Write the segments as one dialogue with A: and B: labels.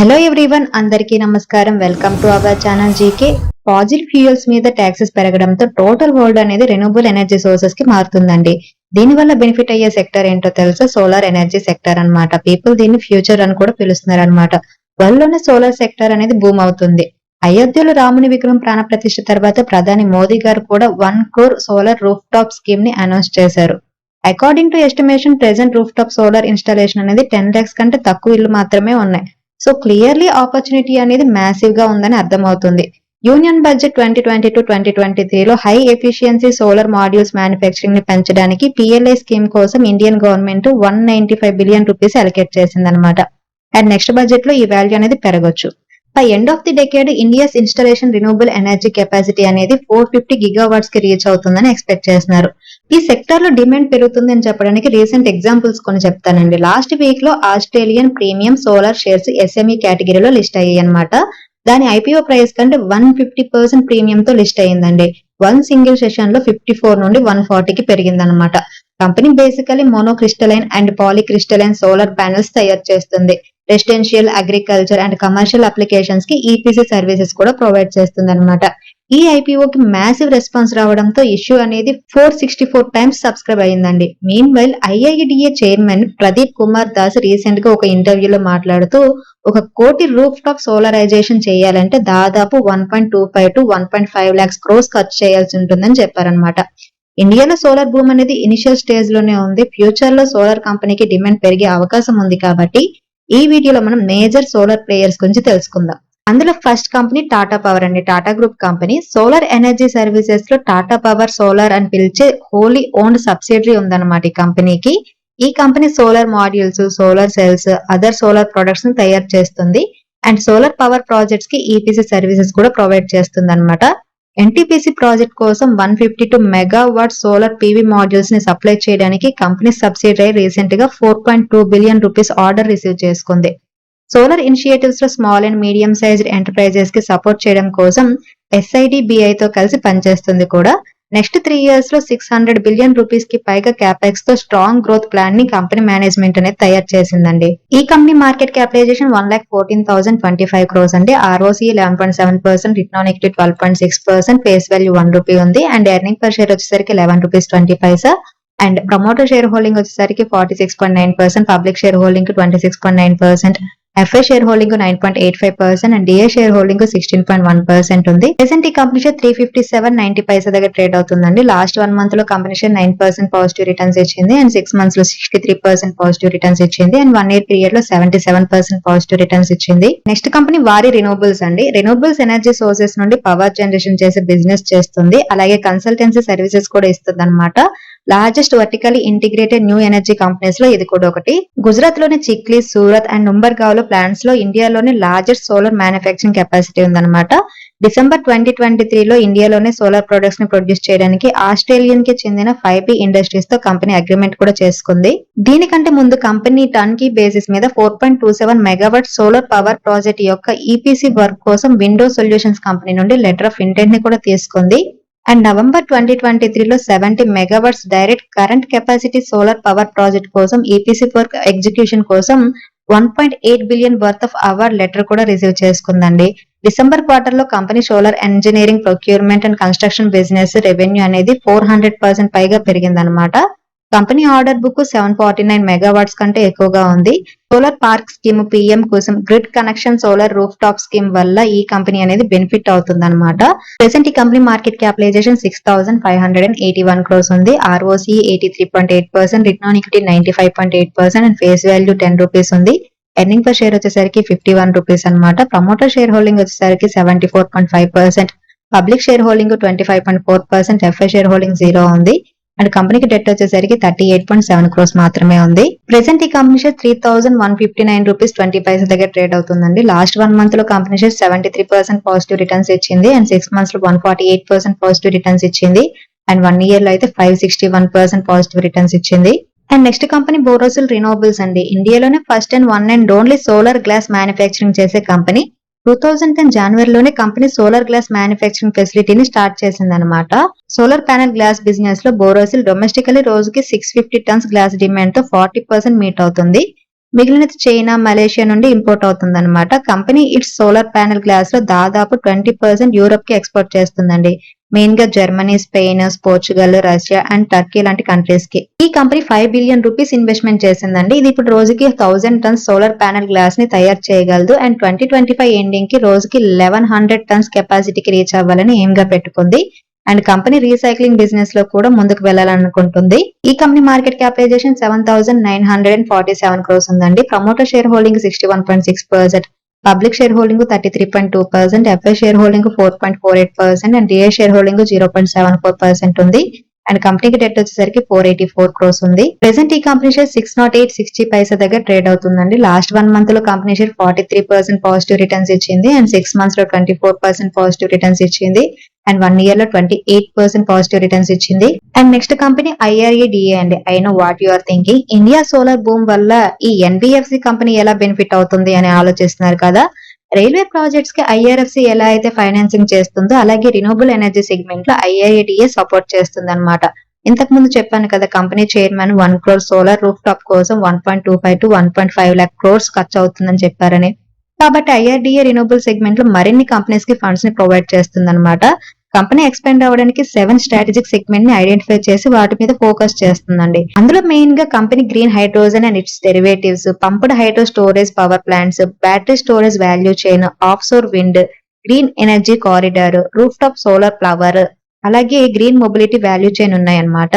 A: Hello everyone అందరికీ నమస్కారం. Welcome to our channel GK fossil fuels మీద ట్యాక్సెస్ పెరగడంతో టోటల్ వరల్డ్ అనేది రెన్యూబుల్ ఎనర్జీ సోర్సెస్కి మారుతుందండి. దీని వల్ల బెనిఫిట్ అయ్యే సెక్టర్ ఏంటో తెలుసా? సోలార్ ఎనర్జీ సెక్టర్ అన్నమాట. పీపుల్ దీన్ని ఫ్యూచర్ అని కూడా పిలుస్తున్నారు అనమాట వరల్డ్లోనే సోలార్ సెక్టర్ అనేది బూమ్ అవుతుంది. అయోధ్యలో రాముని విగ్రహం ప్రాణప్రతిష్ఠ తర్వాత ప్రధాని మోదీ గారు కూడా one crore solar roof top స్కీమ్ని అనౌన్స్ చేశారు. According to estimation present roof top solar installation అనేది టెన్ ల్యాక్స్ కంటే తక్కువ ఇల్లు మాత్రమే ఉన్నాయి. సో క్లియర్లీ ఆపర్చునిటీ అనేది మ్యాసివ్గా ఉందని అర్థమవుతుంది. Union budget twenty twenty two twenty twenty త్రీలో హై ఎఫిషియన్సీ సోలార్ మాడ్యూల్స్ మ్యానుఫ్యాక్చరింగ్ని పెంచడానికి పిఎల్ఐ స్కీమ్ కోసం Indian government one ninety five billion rupees allocate చేసిందనమాట అండ్ నెక్స్ట్ బడ్జెట్లో ఈ వాల్యూ అనేది పెరగొచ్చు. By end of the decade India's installation renewable energy capacity అనేది four fifty గిగావాట్స్కి రీచ్ అవుతుందని ఎక్స్పెక్ట్ చేస్తున్నారు. ఈ సెక్టర్లో డిమాండ్ పెరుగుతుంది అని చెప్పడానికి రీసెంట్ ఎగ్జాంపుల్స్ కొన్ని చెప్తానండి. లాస్ట్ వీక్లో Australian premium solar shares SME కేటగిరీలో లిస్ట్ అయ్యాయి అనమాట దాని ఐపీఓ ప్రైస్ కంటే వన్ ఫిఫ్టీ పర్సెంట్ ప్రీమియం తో లిస్ట్ అయ్యిందండి. వన్ సింగిల్ సెషన్లో ఫిఫ్టీ ఫోర్ నుండి వన్ ఫార్టీకి పెరిగిందనమాట company basically monocrystalline and polycrystalline solar panels తయారు చేస్తుంది. రెసిడెన్షియల్ అగ్రికల్చర్ అండ్ కమర్షియల్ అప్లికేషన్స్కి ఈపీసీ సర్వీసెస్ కూడా ప్రొవైడ్ చేస్తుంది అనమాట ఈ ఐపీఓకి మ్యాసివ్ రెస్పాన్స్ రావడంతో ఇష్యూ అనేది four sixty four times subscribe అయ్యిందండి meanwhile IIDA chairman Pradeep Kumar Das రీసెంట్గా ఒక ఇంటర్వ్యూలో మాట్లాడుతూ ఒక కోటి రూఫ్ టాప్ సోలరైజేషన్ చేయాలంటే దాదాపు one point two five to one point five lakhs crores ఖర్చు చేయాల్సి ఉంటుందని చెప్పారనమాట ఇండియాలో సోలార్ భూమ్ అనేది ఇనిషియల్ స్టేజ్లోనే ఉంది. ఫ్యూచర్లో సోలార్ కంపెనీకి డిమాండ్ పెరిగే అవకాశం ఉంది కాబట్టి ఈ వీడియోలో మనం మేజర్ సోలార్ ప్లేయర్స్ గురించి తెలుసుకుందాం. అందులో ఫస్ట్ కంపెనీ టాటా పవర్ అండి. Tata group company solar energy సర్వీసెస్లో టాటా పవర్ సోలార్ అని పిలిచే హోలీ ఓన్డ్ సబ్సిడరీ ఉందన్నమాట ఈ కంపెనీకి. ఈ company solar modules solar cells other solar ప్రొడక్ట్స్ని తయారు చేస్తుంది. అండ్ సోలార్ పవర్ ప్రాజెక్ట్స్కి ఈపీసీ సర్వీసెస్ కూడా ప్రొవైడ్ చేస్తుంది అనమాట ఎన్టీపీసీ ప్రాజెక్ట్ కోసం one fifty two megawatt solar PV మాడ్యూల్స్ని supply చేయడానికి కంపెనీ సబ్సిడరీ రీసెంట్గా four point two billion rupees order receive చేసుకుంది. సోలార్ ఇనిషియేటివ్స్లో స్మాల్ అండ్ మీడియం సైజ్డ్ ఎంటర్ప్రైజెస్కి సపోర్ట్ చేయడం కోసం ఎస్ఐడిబిఐ తో కలిసి పనిచేస్తుంది కూడా. నెక్స్ట్ త్రీ ఇయర్స్లో సిక్స్ హండ్రెడ్ బిలియన్ రూపీస్కి పైగా క్యాపెక్స్తో స్ట్రాంగ్ గ్రోత్ ప్లాన్ని కంపెనీ మేనేజ్మెంట్ అనేది తయారు చేసిందండి. ఈ company market capitalization one lakh fourteen thousand twenty five crores అండి ROC eleven point seven percent return on equity twelve point six percent face value one rupee ఉంది. And earning per share వచ్చేసరికి eleven rupees twenty paisa and promoter share holding వచ్చేసరికి forty six point nine percent public share holding twenty six point nine percent FI share holding nine point eight five percent and DA share holding sixteen point one percent ఉంది. Present ఈ company share three fifty seven ninety paisa దగ్గర trade అవుతుందండి. Last one మంత్లో company share nine percent positive returns ఇచ్చింది and six మంత్స్లో sixty three percent positive returns ఇచ్చింది and one year పీరియడ్లో seventy seven percent positive returns ఇచ్చింది. Next company Waaree renewables అండి. Renewables energy sources నుండి పవర్ జనరేషన్ చేసే business చేస్తుంది. అలాగే కన్సల్టెన్సీ సర్వీసెస్ కూడా ఇస్తుంది అనమాట largest vertically integrated new energy కంపెనీస్లో ఇది కూడా ఒకటి. గుజరాత్లోని చిక్లీ సూరత్ అండ్ నుంబర్గావ్లో ప్లాంట్స్లో ఇండియాలోనే లార్జెస్ట్ సోలార్ మ్యానుఫ్యాక్చరింగ్ కెపాసిటీ ఉందన్నమాట. డిసెంబర్ ట్వంటీ ట్వంటీ త్రీలో ఇండియాలోనే సోలార్ ప్రొడక్ట్స్ని ప్రొడ్యూస్ చేయడానికి ఆస్ట్రేలియన్కి చెందిన ఫైవ్ బి ఇండస్ట్రీస్తో కంపెనీ అగ్రిమెంట్ కూడా చేసుకుంది. దీనికంటే ముందు కంపెనీ టన్కి బేసిస్ మీద four point two seven megawatt solar power project యొక్క ఈపీసీ వర్క్ కోసం విండో సొల్యూషన్స్ కంపెనీ నుండి లెటర్ ఆఫ్ ఇంటెంట్ని కూడా తీసుకుంది. అండ్ నవంబర్ ట్వంటీ ట్వంటీ త్రీలో seventy megawatts direct current capacity solar power project కోసం ఈపీసీ వర్క్ ఎగ్జిక్యూషన్ కోసం one point eight billion worth of award letter కూడా రిసీవ్ చేసుకుందండి. డిసెంబర్ క్వార్టర్లో company solar engineering procurement and construction business revenue అనేది four hundred percent పైగా పెరిగిందనమాట company order book seven forty nine megawatts కంటే ఎక్కువగా ఉంది. Solar park scheme PM కోసం grid connection solar roof top scheme వల్ల ఈ కంపెనీ అనేది బెనిఫిట్ అవుతుంది అనమాట ప్రెసెంట్ ఈ company market capitalization six thousand five hundred and eighty one crores ఉంది. ROC eighty three point eight percent return on equity ninety five point eight percent and face value ten rupees ఉంది. Earning per share వచ్చేసరికి fifty one rupees అనమాట promoter share holding వచ్చేసరికి seventy four point five percent. Public share holding twenty five point four percent. FI share holding zero ఉంది. And కంపెనీకి debt వచ్చేసరికి thirty eight point seven crores మాత్రమే ఉంది. Present ఈ company share three thousand one fifty nine rupees twenty paisa దగ్గర trade అవుతుందండి. Last one మంత్లో company share seventy three percent positive returns ఇచ్చింది అండ్ సిక్స్ మంత్స్లో one forty eight percent positive returns ఇచ్చింది. And one ఇయర్లో అయితే five sixty one percent positive returns ఇచ్చింది. And next company Borosil renewables అండి. ఇండియాలోనే first and one and only solar glass manufacturing చేసే company two thousand ten జనవరిలోనే company solar glass manufacturing ఫెసిలిటీని start చేసింది అనమాట సోలార్ ప్యానెల్ గ్లాస్ బిజినెస్లో Borosil domestically రోజుకి సిక్స్ ఫిఫ్టీ టన్స్ గ్లాస్ డిమాండ్తో ఫార్టీ పర్సెంట్ మీట్ అవుతుంది. మిగిలినది చైనా మలేషియా నుండి ఇంపోర్ట్ అవుతుందన్నమాట. కంపెనీ ఇట్స్ సోలార్ ప్యానెల్ గ్లాస్లో దాదాపు ట్వంటీ పర్సెంట్ యూరోప్కి ఎక్స్పోర్ట్ చేస్తుందండి. మెయిన్గా Germany Spain Portugal Russia and Turkey లాంటి కంట్రీస్కి. ఈ company five billion rupees investment చేసిందండి. ఇది ఇప్పుడు రోజుకి థౌసండ్ టన్స్ సోలార్ ప్యానెల్ గ్లాస్ని తయారు చేయగలదు అండ్ ట్వంటీ ట్వంటీ ఫైవ్ ఎండింగ్కి రోజుకి లెవెన్ హండ్రెడ్ టన్స్ కెపాసిటీకి రీచ్ అవ్వాలని ఎయిమ్గా పెట్టుకుంది. అండ్ కంపెనీ రీసైక్లింగ్ బిజినెస్లో కూడా ముందుకు వెళ్ళాలనుకుంటుంది. ఈ company market capitalisation seven thousand nine hundred and forty seven crores ఉందండి. Promoter share holding sixty one point six percent public share holding thirty three point two percent FI share holding four point four eight percent and DA share holding zero point seven four percent ఉంది. And కంపెనీకి debt వచ్చేసరికి four eighty four crores ఉంది. Present ఈ company share six nought eight sixty paisa దగ్గర trade అవుతుందండి. Last one మంత్లో company share forty three percent positive returns ఇచ్చింది and six మంత్స్లో twenty four percent positive returns ఇచ్చింది. అండ్ వన్ ఇయర్లో twenty eight percent positive returns ఇచ్చింది and next company ఐఆర్ఏడిఏ అండి I know what you are thinking India solar boom వల్ల ఈ NBFC company ఎలా benefit అవుతుంది అని ఆలోచిస్తున్నారు కదా? రైల్వే ప్రాజెక్ట్స్కి ఐఆర్ఎఫ్సి ఎలా అయితే ఫైనాన్సింగ్ చేస్తుందో అలాగే రినూవబుల్ ఎనర్జీ సెగ్మెంట్లో ఐఐడిఏ సపోర్ట్ చేస్తుంది అనమాట ఇంతకు ముందు చెప్పాను కదా company chairman one crore solar roof top కోసం one point two five to one point five lakh crores ఖర్చు అవుతుందని చెప్పారని. కాబట్టి ఐఆర్డిఏ రినూవబుల్ సెగ్మెంట్లో మరిన్ని కంపెనీస్కి ఫండ్స్ని ప్రొవైడ్ చేస్తుంది అనమాట కంపెనీ ఎక్స్పెండ్ అవ్వడానికి సెవెన్ స్ట్రాటజిక్ సెగ్మెంట్ని ఐడెంటిఫై చేసి వాటి మీద ఫోకస్ చేస్తుందండి. అందులో మెయిన్గా company green hydrogen and its derivatives pumped hydro storage power plants battery storage value chain offshore wind green energy corridor roof top solar power అలాగే గ్రీన్ మొబిలిటీ వాల్యూ చైన్ ఉన్నాయన్నమాట.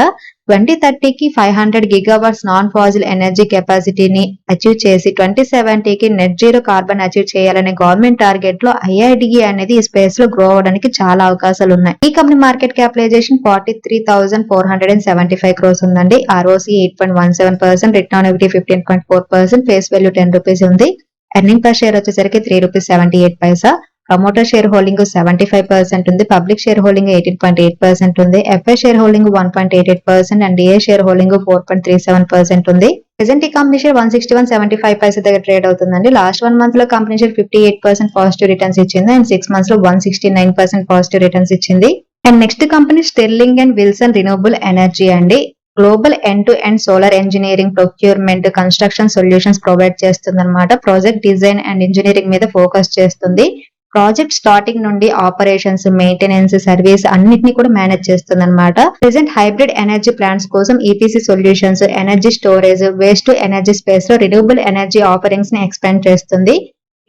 A: Twenty థర్టీకి five hundred gigawatts non fossil energy కెపాసిటీని achieve చేసి twenty సెవెంటీకి net zero carbon achieve చేయాలనే government టార్గెట్లో IIDA అనేది ఈ స్పేస్లో గ్రో అవడానికి చాలా అవకాశాలు ఉన్నాయి. ఈ company market capitalisation forty three thousand four hundred and seventy five crores ఉందండి. ROC eight point one seven percent return on equity fifteen point four percent face value ten rupees ఉంది. ఎర్నింగ్ పర్ షేర్ వచ్చేసరికి three rupees seventy eight paisa. Promoter shareholding seventy five percent ఉంది. Public shareholding eighteen point eight percent ఉంది. FI shareholding one point eight eight percent and DA share holding four point three seven percent ఉంది present ఈ company share one sixty one seventy five paisa దగ్గర trade అవుతుందండి. Last one మంత్లో company share fifty eight percent positive returns ఇచ్చింది. And six మంత్స్లో one sixty nine percent positive returns ఇచ్చింది. And next company Sterling and Wilson renewable energy అండి. Global end to end solar engineering procurement construction solutions provide చేస్తుంది అనమాట project design and engineering మీద focus చేస్తుంది. Project starting నుండి operations maintenance service అన్నిటిని కూడా manage చేస్తుంది అనమాట ప్రెసెంట్ హైబ్రిడ్ ఎనర్జీ ప్లాంట్స్ కోసం EPC solutions energy storage waste to energy స్పేస్లో రిన్యూబుల్ ఎనర్జీ ఆఫరింగ్స్ని ఎక్స్పాండ్ చేస్తుంది.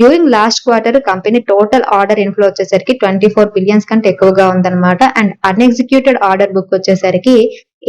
A: During last quarter company total order inflow వచ్చేసరికి ట్వంటీ ఫోర్ బిలియన్స్ కంటే ఎక్కువగా ఉందన్నమాట. అండ్ అన్ఎగ్జిక్యూటెడ్ ఆర్డర్ బుక్ వచ్చేసరికి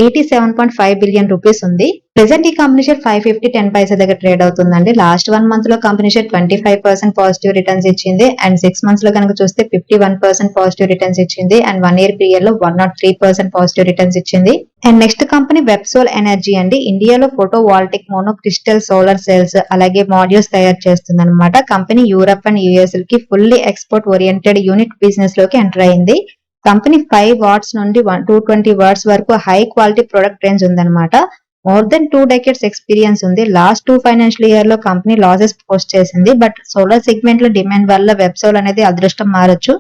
A: eighty seven point five billion rupees ఉంది. ప్రెసెంట్ ఈ company share five fifty ten paisa దగ్గర ట్రేడ్ అవుతుందండి. లాస్ట్ వన్ మంత్లో company share twenty five percent positive returns ఇచ్చింది. అండ్ సిక్స్ మంత్స్లో కనుక చూస్తే fifty one percent positive returns ఇచ్చింది. అండ్ వన్ ఇయర్ పీరియడ్లో one nought three percent positive returns ఇచ్చింది. And next company Websol energy అండి. ఇండియాలో photovoltaic mono crystal solar cells అలాగే మాడ్యూల్స్ తయారు చేస్తుంది అనమాట కంపెనీ యూరప్ అండ్ యుఎస్కి ఫుల్లీ ఎక్స్పోర్ట్ ఓరియంటెడ్ యూనిట్ బిజినెస్లోకి ఎంటర్ అయింది. కంపెనీ ఫైవ్ వాట్స్ నుండి వన్ టూ ట్వంటీ వాట్స్ వరకు హై క్వాలిటీ ప్రొడక్ట్ రేంజ్ ఉందన్నమాట. More than two decades experience ఉంది. లాస్ట్ టూ ఫైనాన్షియల్ ఇయర్లో కంపెనీ లాసెస్ పోస్ట్ చేసింది. బట్ సోలార్ సెగ్మెంట్లో డిమాండ్ వల్ల వెబ్సోల్ అనేది అదృష్టం మారచ్చు.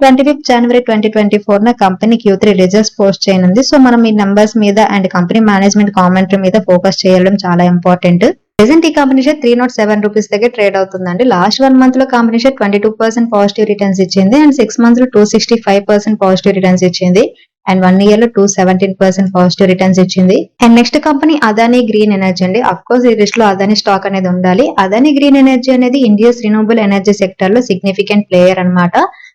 A: Twenty fifth January twenty twenty four న company Q three results post చేయనుంది. సో మనం ఈ నంబర్స్ మీద అండ్ కంపెనీ మేనేజ్మెంట్ కామెంటరీ మీద ఫోకస్ చేయడం చాలా ఇంపార్టెంట్ ప్రెసెంట్ ఈ company share three nought seven rupees దగ్గర ట్రేడ్ అవుతుందండి. లాస్ట్ వన్ మంత్లో company share twenty two percent positive returns ఇచ్చింది. అండ్ సిక్స్ మంత్స్లో two sixty five percent positive returns ఇచ్చింది. అండ్ వన్ ఇయర్లో two seventeen percent positive returns ఇచ్చింది. And next company Adani green energy అండి. Of course ఈ లిస్ట్లో Adani stock అనేది ఉండాలి. అదానీ గ్రీన్ ఎనర్జీ అనేది ఇండియాస్ రినూవబుల్ ఎనర్జీ సెక్టర్లో సిగ్నిఫికెంట్ ప్లేయర్ అన్నమాట.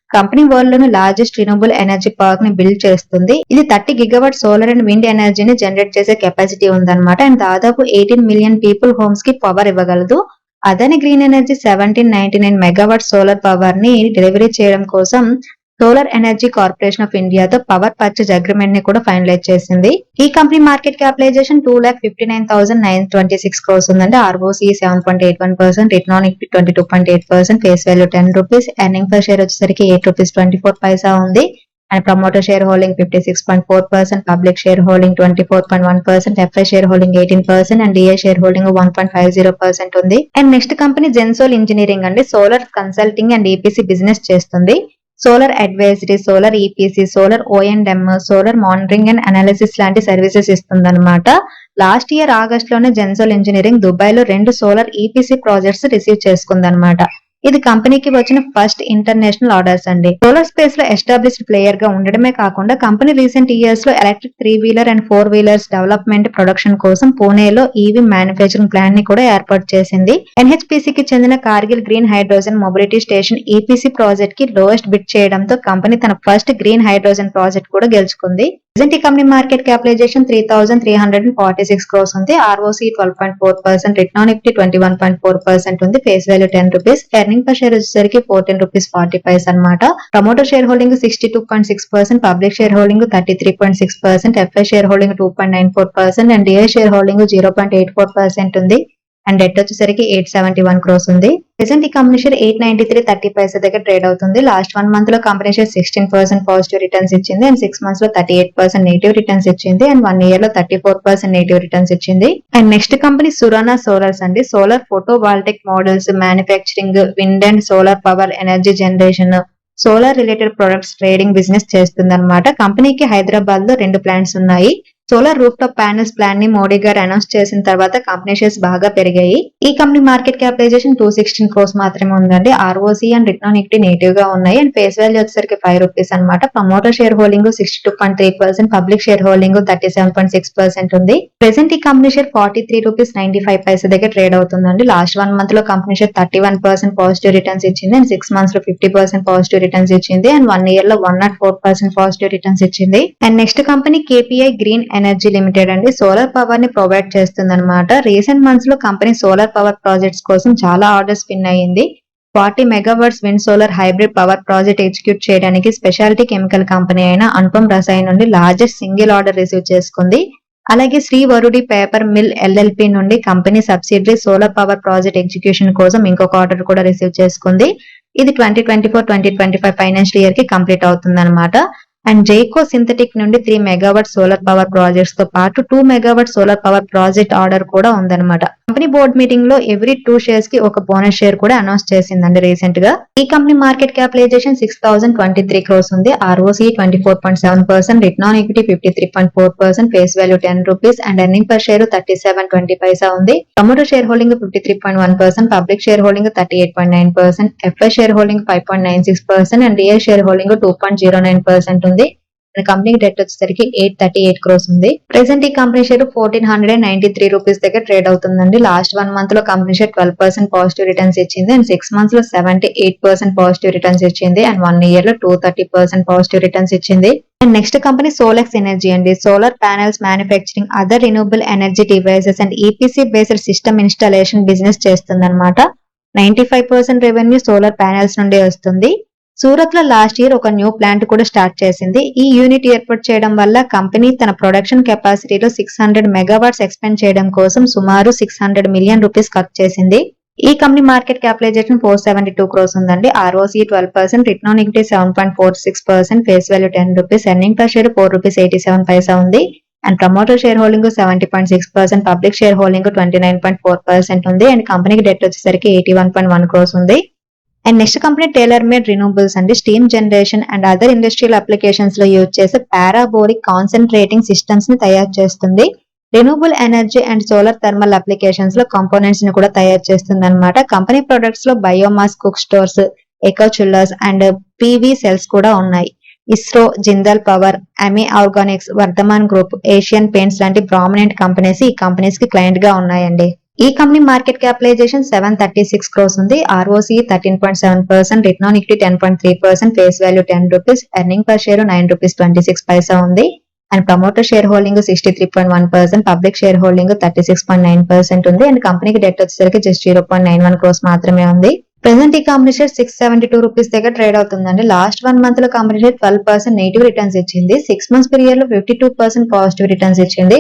A: కంపెనీ వరల్డ్లోని లార్జెస్ట్ రినూబుల్ ఎనర్జీ పార్క్ని బిల్డ్ చేస్తుంది. ఇది thirty gigawatt solar and wind ఎనర్జీని జనరేట్ చేసే కెపాసిటీ ఉందన్నమాట. అండ్ దాదాపు ఎయిటీన్ మిలియన్ పీపుల్ హోమ్స్కి పవర్ ఇవ్వగలదు. Adani green energy seventeen ninety nine megawatt solar పవర్ని డెలివరీ చేయడం కోసం సోలార్ ఎనర్జీ కార్పొరేషన్ ఆఫ్ ఇండియాతో పవర్ పర్చేజ్ అగ్రిమెంట్ని కూడా ఫైనలైజ్ చేసింది. ఈ company market capitalisation two lakh fifty nine thousand nine twenty six crores ఉందండి. ROC seven point eight one percent return on equity twenty two point eight percent face value ten rupees earning per share వచ్చేసరికి eight rupees twenty four paisa ఉంది. And promoter shareholding fifty six point four percent public shareholding twenty four point one percent FI shareholding eighteen percent and DA shareholding one point five zero percent ఉంది. And next company Gensol engineering అండి. Solar consulting and EPC business చేస్తుంది. Solar advisory solar EPC solar O and M solar monitoring and analysis లాంటి services ఇస్తుందన్నమాట. Last year ఆగస్ట్లోనే Gensol engineering దుబాయ్లో రెండు solar EPC projects receive చేసుకుందనమాట ఇది కంపెనీకి వచ్చిన ఫస్ట్ ఇంటర్నేషనల్ ఆర్డర్స్ అండి. సోలార్ స్పేస్లో ఎస్టాబ్లిష్డ్ ప్లేయర్గా ఉండడమే కాకుండా కంపెనీ రీసెంట్ ఇయర్స్లో electric three wheeler and four wheelers development production కోసం పూణేలో ఈవీ మ్యానుఫ్యాక్చరింగ్ ప్లాంట్ని కూడా ఏర్పాటు చేసింది. ఎన్హెచ్పిసికి చెందిన Kargil green hydrogen mobility station EPC ప్రాజెక్ట్కి లోయెస్ట్ బిడ్ చేయడంతో కంపెనీ తన ఫస్ట్ గ్రీన్ హైడ్రోజన్ ప్రాజెక్ట్ కూడా గెలుచుకుంది. ప్రెసెంట్ ఈ company market capitalisation three thousand three hundred and forty six crores ఉంది ROC twelve point four percent return on twenty one point four percent ఉంది. Face value ten rupees earning per share వచ్చేసరికి fourteen rupees forty five అనమాట promoter shareholding sixty two point six percent public shareholding thirty three point six percent FI shareholding two point nine four percent and DI shareholding zero point eight four percent ఉంది. And debt వచ్చేసరికి eight seventy one crores ఉంది. Present ఈ company share eight ninety three thirty paisa దగ్గర trade అవుతుంది. Last one మంత్లో company share sixteen percent positive returns ఇచ్చింది. And six మంత్స్లో thirty eight percent negative returns ఇచ్చింది. అండ్ వన్ ఇయర్లో thirty four percent negative returns ఇచ్చింది. And next company Surana solars అండి. Solar photovoltaic models manufacturing wind and solar power energy generation solar related products trading business చేస్తుంది కంపెనీకి హైదరాబాద్లో రెండు plants ఉన్నాయి. Solar roof top panels ప్లాన్ని మోడీ గారు అనౌన్స్ చేసిన తర్వాత కంపెనీ షేర్స్ బాగా పెరిగాయి. ఈ company market capitalisation two sixteen crores మాత్రమే ఉందండి. ఆర్ఓసి అండ్ రిటర్న్ ఈక్విటీ నెగిటివ్గా ఉన్నాయి. అండ్ ఫేస్ వాల్యూ వచ్చేసరికి ఫైవ్ రూపీస్ అనమాట promoter shareholding sixty two point three percent public shareholding thirty seven point six percent ఉంది. ప్రెసెంట్ ఈ company share forty three rupees ninety five paisa దగ్గర trade అవుతుందండి. Last one మంత్లో company share thirty one percent positive returns ఇచ్చింది. And six మంత్స్లో fifty percent positive returns ఇచ్చింది. And one ఇయర్లో one nought four percent positive returns ఇచ్చింది. And next company KPI green energy limited అండి. Solar పవర్ని provide చేస్తుంది అనమాట రీసెంట్ మంత్స్లో కంపెనీ సోలార్ పవర్ ప్రాజెక్ట్స్ కోసం చాలా ఆర్డర్స్ విన్ అయ్యింది. Forty megawatts wind solar hybrid power project execute చేయడానికి స్పెషాలిటీ కెమికల్ కంపెనీ అయిన అనుపం రసాయన్ నుండి లార్జెస్ట్ సింగిల్ ఆర్డర్ రిసీవ్ చేసుకుంది. అలాగే శ్రీ వరుడి పేపర్ మిల్ ఎల్ఎల్పి నుండి company subsidiary solar power project execution కోసం ఇంకొక ఆర్డర్ కూడా రిసీవ్ చేసుకుంది. ఇది twenty twenty four twenty twenty five financial ఇయర్కి కంప్లీట్ అవుతుంది అండ్ జైకో సింథటిక్ నుండి త్రీ మెగావాట్ సోలార్ పవర్ ప్రాజెక్ట్స్తో పాటు two megawatt solar power project order కూడా ఉందన్నమాట. కంపెనీ బోర్డ్ మీటింగ్లో ఎవ్రీ టూ షేర్స్కి ఒక బోనస్ షేర్ కూడా అనౌన్స్ చేసిందండి రీసెంట్గా. ఈ company market capitalisation six thousand twenty three crores ఉంది ROC twenty four point seven percent return on equity fifty three point four percent face value ten rupees and earning per share thirty seven twenty paisa ఉంది. Promoter shareholding fifty three point one percent public shareholding thirty eight point nine percent FI shareholding five point nine six percent and DI shareholding two point zero nine percent ఉంది. Company debt వచ్చేసరికి eight thirty eight crores ఉంది. Present ఈ company share fourteen hundred and ninety three rupees దగ్గర trade అవుతుందండి. Last one మంత్లో company share twelve percent positive returns ఇచ్చింది. And six మంత్స్లో seventy eight percent positive returns ఇచ్చింది. అండ్ వన్ ఇయర్లో two thirty percent positive returns ఇచ్చింది. And next company Solex energy అండి. Solar panels manufacturing other renewable energy devices and EPC based system installation business చేస్తుంది అనమాట ninety five percent revenue solar panels నుండి వస్తుంది. సూరత్లో last year ఒక new plant కూడా start చేసింది. ఈ యూనిట్ ఏర్పాటు చేయడం వల్ల కంపెనీ తన ప్రొడక్షన్ కెపాసిటీలో సిక్స్ హండ్రెడ్ మెగావాట్స్ ఎక్స్పెండ్ చేయడం కోసం సుమారు సిక్స్ హండ్రెడ్ మిలియన్ రూపీస్ ఖర్చు చేసింది. ఈ company market capitalization four seventy two crores ఉందండి ROC twelve percent return on equity seven point four six percent face value ten rupees earning per share four rupees eighty seven paisa ఉంది. And promoter share holding seventy point six percent public share holding twenty nine point four percent ఉంది. And కంపెనీకి debt వచ్చేసరికి eighty one point one crores ఉంది. And next company tailor made renewables అండి. Steam generation and other industrial అప్లికేషన్స్లో use చేసే parabolic concentrating సిస్టమ్స్ని తయారు చేస్తుంది. Renewable energy and solar thermal అప్లికేషన్స్లో కాంపోనెంట్స్ని కూడా తయారు చేస్తుంది అనమాట company ప్రొడక్ట్స్లో biomass cook stoves eco chillers and PV cells కూడా ఉన్నాయి. ISRO Jindal power Ami organics Vardhman group Asian paints లాంటి ప్రామినెంట్ కంపెనీస్ ఈ కంపెనీస్కి క్లయింట్గా ఉన్నాయండి. ఈ company market capitalisation seven thirty six crores ఉంది. ROC thirteen point seven percent return equity ten point three percent face value ten rupees earning per share nine rupees twenty six paisa ఉంది. And promoter share holding sixty three point one percent public share holding thirty six point nine percent ఉంది. And కంపెనీకి debt వచ్చేసరికి just zero point nine one crores మాత్రమే ఉంది. Present ఈ company share six seventy two rupees దగ్గర trade అవుతుందండి. Last one మంత్లో company share twelve percent negative returns ఇచ్చింది. సిక్స్ మంత్స్ పీరియడ్లో fifty two percent positive returns ఇచ్చింది.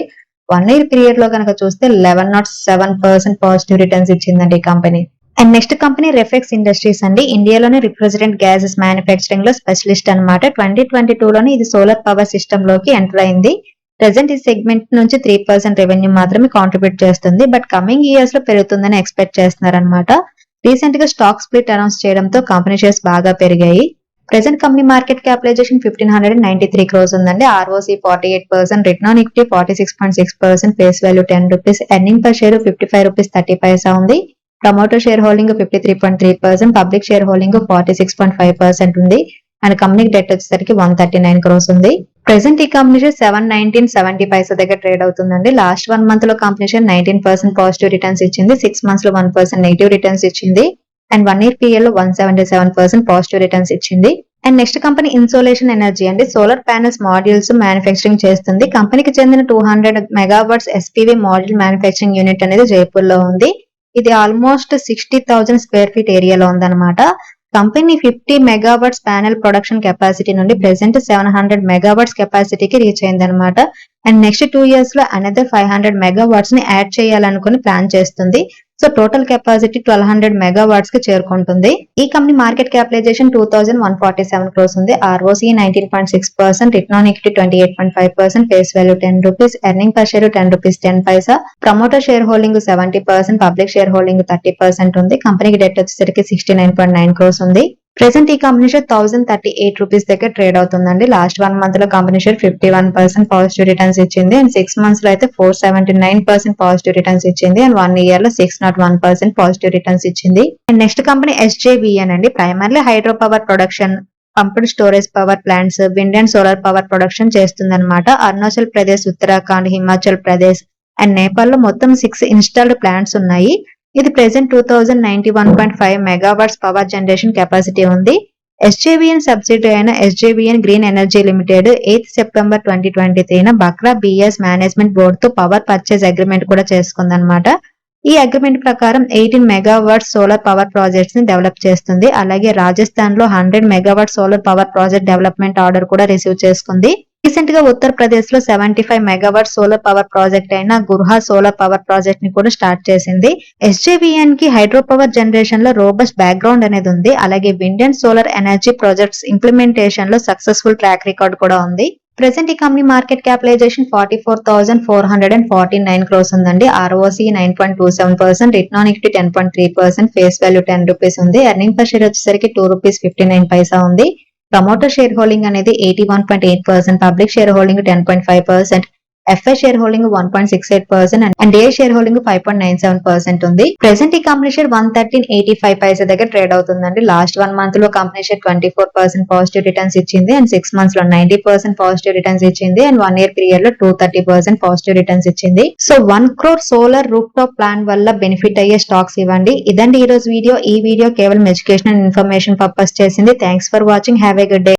A: వన్ ఇయర్ పీరియడ్లో కనుక చూస్తే eleven nought seven percent positive returns ఇచ్చిందండి ఈ company and next company Refex industries అండి. ఇండియాలోనే రిఫ్రిజరెంట్ గ్యాసెస్ మ్యానుఫ్యాక్చరింగ్లో స్పెషలిస్ట్ అనమాట ట్వంటీ ట్వంటీ టూ లోనే ఇది సోలార్ పవర్ సిస్టమ్లోకి ఎంటర్ అయింది. ప్రెసెంట్ ఈ సెగ్మెంట్ నుంచి త్రీ పర్సెంట్ రెవెన్యూ మాత్రమే కాంట్రిబ్యూట్ చేస్తుంది. బట్ కమింగ్ ఇయర్స్లో పెరుగుతుందని ఎక్స్పెక్ట్ చేస్తున్నారు అనమాట రీసెంట్గా స్టాక్ స్ప్లిట్ అనౌన్స్ చేయడంతో కంపెనీ షేర్స్ బాగా పెరిగాయి. Present company market capitalization fifteen hundred ninety three crores ఉందండి. ROC forty eight percent return on equity forty six point six percent face value ten rupees earning per share fifty five rupees thirty paisa ఉంది. Promoter share holding fifty three point three percent public share holding forty six point five percent ఉంది. And కంపెనీకి debt వచ్చేసరికి one thirty nine crores ఉంది. Present ఈ company share seven nineteen seventy paisa దగ్గర trade అవుతుందండి. Last one మంత్లో company share nineteen percent positive returns ఇచ్చింది. Six మంత్స్లో వన్ పర్సెంట్ నెగిటివ్ రిటర్న్స్ ఇచ్చింది. అండ్ వన్ ఇయర్ పీరియడ్లో one seventy seven percent positive returns ఇచ్చింది. And next company insolation energy అండి. Solar panels modules manufacturing చేస్తుంది. కంపెనీకి చెందిన two hundred megawatts SPV module manufacturing unit అనేది జైపూర్లో ఉంది. ఇది almost sixty thousand square feet ఏరియాలో ఉందన్నమాట. Company fifty megawatts panel production capacity నుండి ప్రెసెంట్ సెవెన్ హండ్రెడ్ మెగావాట్స్ కెపాసిటీకి రీచ్ అయిందనమాట అండ్ నెక్స్ట్ టూ ఇయర్స్లో అనదర్ ఫైవ్ హండ్రెడ్ మెగావాట్స్ని యాడ్ చేయాలనుకుని ప్లాన్ చేస్తుంది. So total capacity twelve hundred మెగావాట్స్కి చేరుకుంటుంది. ఈ company market capitalization two thousand one forty seven crores ఉంది. ROC nineteen point six percent return equity twenty eight point five percent face value ten rupees earning per share ten rupees ten paisa. Promoter share holding seventy percent public share holding thirty percent ఉంది. కంపెనీకి debt వచ్చేసరికి sixty nine point nine crores ఉంది. Present ఈ company share thousand thirty eight rupees దగ్గర trade అవుతుందండి. Last one మంత్లో company share fifty one percent positive returns ఇచ్చింది. And six మంత్స్లో అయితే four seventy nine percent positive returns ఇచ్చింది. అండ్ వన్ ఇయర్లో six nought one percent positive returns ఇచ్చింది. And next company SJVN అండి. Primarily hydro power production pumped storage power plants wind and solar power production చేస్తుందన్నమాట. Arunachal Pradesh Uttarakhand Himachal Pradesh and నేపాల్లో మొత్తం six installed plants ఉన్నాయి. ఇది present two thousand ninety one point five megawatts power generation capacity ఉంది. SJVN subsidy అయిన SJVN green energy limited eighth September twenty twenty త్రీన Bhakra Beas management బోర్డుతో power purchase agreement కూడా చేసుకుందనమాట ఈ అగ్రిమెంట్ ప్రకారం ఎయిటీన్ మెగావాట్ సోలార్ పవర్ ప్రాజెక్ట్స్ని డెవలప్ చేస్తుంది. అలాగే రాజస్థాన్లో hundred megawatt solar power project development order కూడా రిసీవ్ చేసుకుంది. రీసెంట్గా ఉత్తరప్రదేశ్లో seventy five megawatt solar power project అయిన గుర్హా సోలార్ పవర్ ప్రాజెక్ట్ని కూడా స్టార్ట్ చేసింది. ఎస్జేవిఎన్కి హైడ్రో పవర్ జనరేషన్లో రోబస్ట్ బ్యాక్గ్రౌండ్ అనేది ఉంది. అలాగే wind and solar energy projects ఇంప్లిమెంటేషన్లో successful track record కూడా ఉంది. ప్రెసెంట్ ఈ company market capitalization forty four thousand four hundred and forty nine crores ఉందండి ROC nine point two seven percent return on ten point three percent face value ten rupees ఉంది. Earning per share వచ్చేసరికి two rupees fifty nine paisa ఉంది. Promoter share holding అనేది eighty one point eight percent public share holding ten point five percent FI share holding one point six eight percent and A share holding five point nine seven percent ఉంది. Present ఈ company share one thirteen eighty five paisa దగ్గర trade అవుతుందండి. Last one మంత్లో company share twenty four percent positive returns ఇచ్చింది and six మంత్స్లో ninety percent positive returns ఇచ్చింది and one year పీరియడ్లో two thirty percent positive returns ఇచ్చింది. So one crore solar rooftop plan వల్ల benefit అయ్యే stocks ఇవ్వండి. ఇదండి ఈ రోజు వీడియో. ఈ వీడియో కేవలం ఎడ్యుకేషన్ అండ్ ఇన్ఫర్మేషన్ పర్పస్ చేసింది. Thanks for watching have a good day